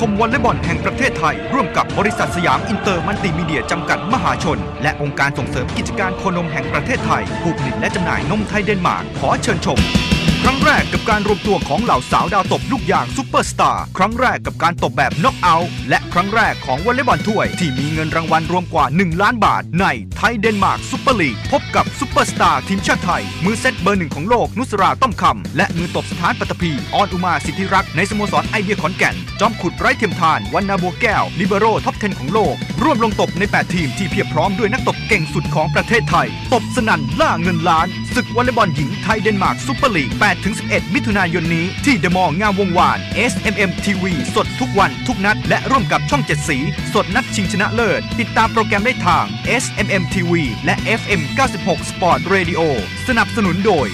คมวอลเลย์บอลแห่งประเทศไทย ร่วมกับบริษัทสยามอินเตอร์มัลติมีเดียจำกัดมหาชน และองค์การส่งเสริมกิจการโคนมแห่งประเทศไทย ผู้ผลิตและจำหน่ายนมไทยเดนมาร์กขอเชิญชม ครั้งแรกกับการรวมตัวของเหล่าสาวดาวตบลูกยางซูเปอร์สตาร์ครั้งแรกกับการตบแบบน็อกเอาท์และครั้งแรกของวอลเลย์บอลถ้วย ที่มีเงินรางวัลรวมกว่า 1 ล้านบาท ในไทยเดนมาร์กซูเปอร์ลีกพบกับซูเปอร์สตาร์ทีมชาติไทย มือเซตเบอร์หนึ่งของโลกนุสราต้อมคำและมือตบสถานปัตตภีออนอุมาสิทธิรักษ์ในสโมสรไอเดียขอนแก่น จอมขุดไร้เทียมทานวันนาบัวแก้วลิเบโรท็อป 10 ของโลก ร่วมลงตบใน 8 ทีมที่เพียบพร้อมด้วยนักตบเก่งสุดของประเทศไทย ตบสนั่นล่าเงินล้าน ศึกวอลเลย์บอลหญิงไทยเดนมาร์กซูเปอร์ลีก 8-11 มิถุนายนนี้ ที่เดมอลงามวงวาน SMM TV สดทุกวันทุกนัด และร่วมกับช่อง7สี สดนัดชิงชนะเลิศ ติดตามโปรแกรมได้ทาง SMM TV และ FM 96 Sport Radio สนับสนุนโดย